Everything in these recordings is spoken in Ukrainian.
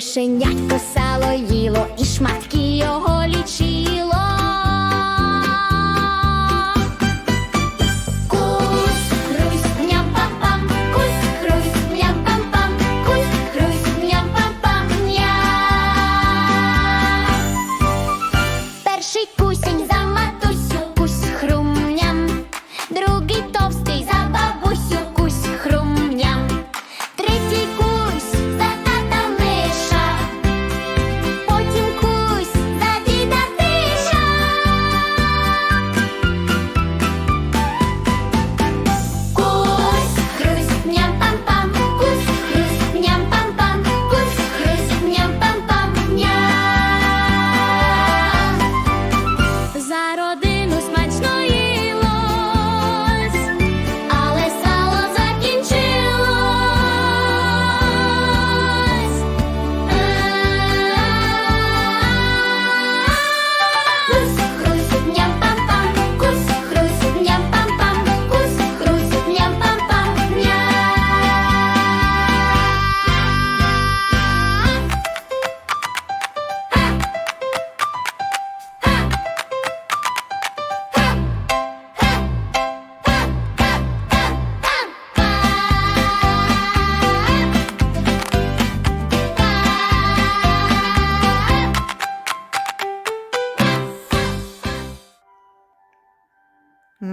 Мишенятко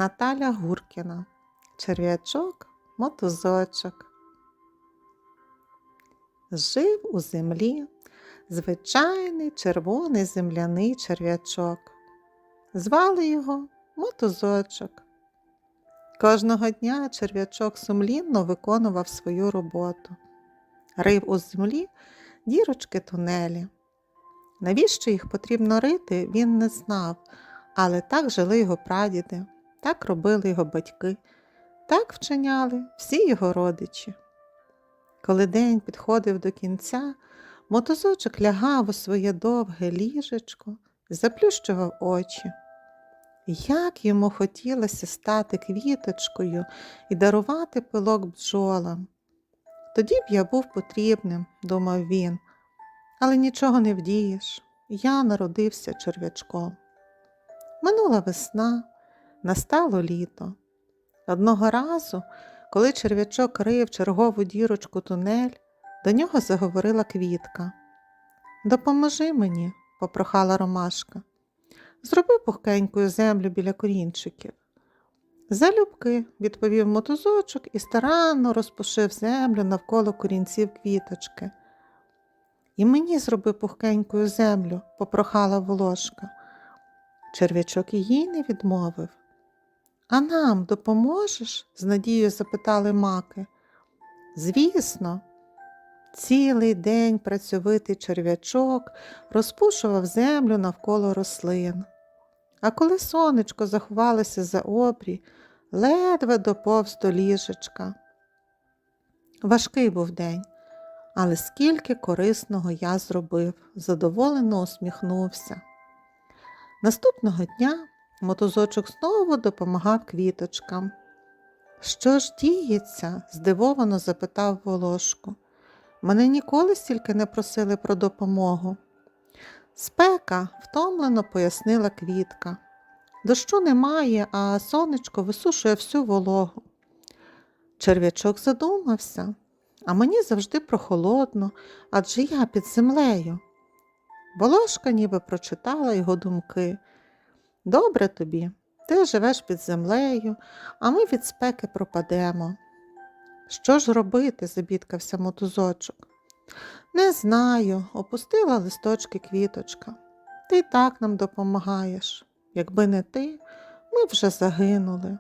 Наталя Гуркіна. Черв'ячок, мотузочок. Жив у землі звичайний червоний земляний черв'ячок. Звали його мотузочок. Кожного дня черв'ячок сумлінно виконував свою роботу. Рив у землі дірочки тунелі. Навіщо їх потрібно рити, він не знав, але так жили його прадіди, так робили його батьки, так вчиняли всі його родичі. Коли день підходив до кінця, мотузочок лягав у своє довге ліжечко заплющував очі. Як йому хотілося стати квіточкою і дарувати пилок бджолам. Тоді б я був потрібним, думав він, але нічого не вдієш. Я народився черв'ячком. Минула весна, настало літо. Одного разу, коли черв'ячок рив чергову дірочку тунель, до нього заговорила квітка. Допоможи мені, попрохала ромашка. Зроби пухкенькою землю біля корінчиків. Залюбки, відповів мотузочок і старанно розпушив землю навколо корінців квіточки. І мені зроби пухкенькою землю, попрохала волошка. Черв'ячок їй не відмовив. А нам допоможеш? з надією запитали маки. Звісно, цілий день працьовитий черв'ячок розпушував землю навколо рослин. А коли сонечко заховалося за обрій, ледве доповз до ліжечка. Важкий був день, але скільки корисного я зробив, задоволено усміхнувся. Наступного дня мотузочок знову допомагав квіточкам. Що ж діється? здивовано запитав волошку. Мене ніколи стільки не просили про допомогу. Спека, втомлено пояснила квітка. Дощу немає, а сонечко висушує всю вологу. Черв'ячок задумався, а мені завжди прохолодно, адже я під землею. Волошка ніби прочитала його думки. Добре тобі, ти живеш під землею, а ми від спеки пропадемо. Що ж робити? забідкався мотузочок. Не знаю, опустила листочки квіточка. Ти так нам допомагаєш. Якби не ти, ми вже загинули.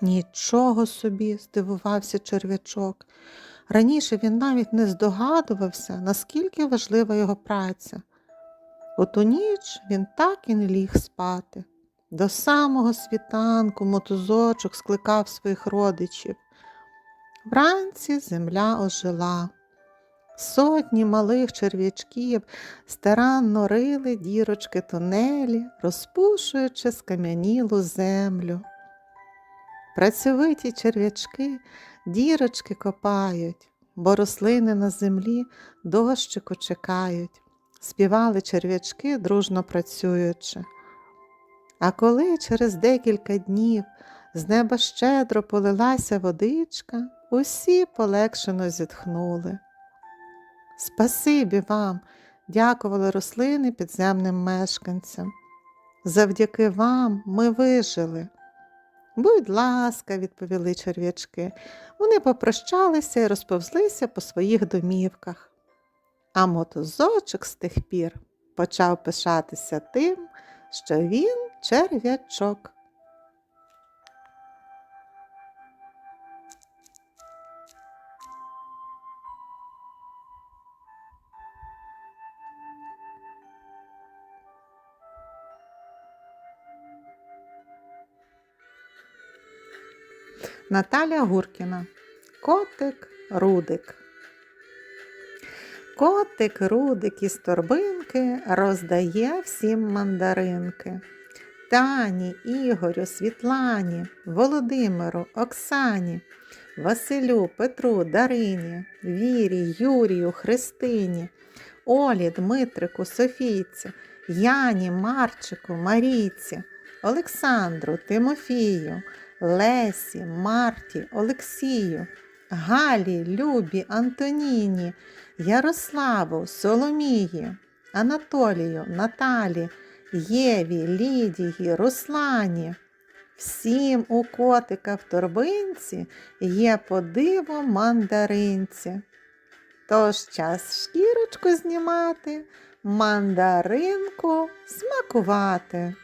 Нічого собі, здивувався черв'ячок. Раніше він навіть не здогадувався, наскільки важлива його праця. У ту ніч він так і не ліг спати. До самого світанку мотузочок скликав своїх родичів. Вранці земля ожила. Сотні малих черв'ячків старанно рили дірочки тунелі, розпушуючи скам'янілу землю. Працьовиті черв'ячки дірочки копають, бо рослини на землі дощику чекають, співали черв'ячки, дружно працюючи. А коли через декілька днів з неба щедро полилася водичка, усі полегшено зітхнули. Спасибі вам, дякували рослини підземним мешканцям. Завдяки вам ми вижили. Будь ласка, відповіли черв'ячки. Вони попрощалися і розповзлися по своїх домівках. А мотозочок з тих пір почав пишатися тим, що він черв'ячок. Наталя Гуркіна. Котик Рудик. Котик Рудик із торбинки роздає всім мандаринки. Тані, Ігорю, Світлані, Володимиру, Оксані, Василю, Петру, Дарині, Вірі, Юрію, Христині, Олі, Дмитрику, Софійці, Яні, Марчику, Марійці, Олександру, Тимофію, Лесі, Марті, Олексію, Галі, Любі, Антоніні, Ярославу, Соломії, Анатолію, Наталі, Єві, Лідії, Руслані. Всім у котика в торбинці є по диво мандаринці. Тож час шкірочку знімати, мандаринку смакувати.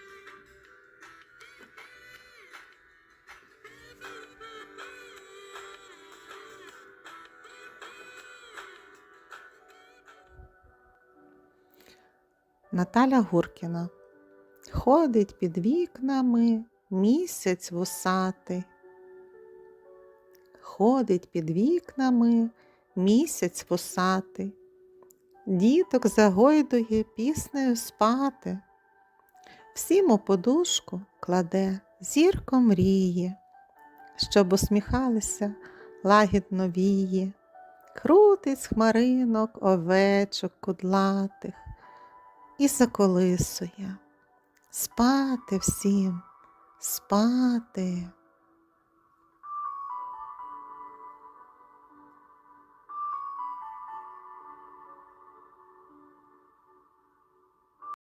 Наталя Гуркіна ходить під вікнами місяць вусатий. Ходить під вікнами місяць вусатий. Діток загойдує піснею спати. Всім у подушку кладе зірко мріє, щоб усміхалися лагідно вії, крутить хмаринок овечок кудлатих і заколисує. Спати всім, спати.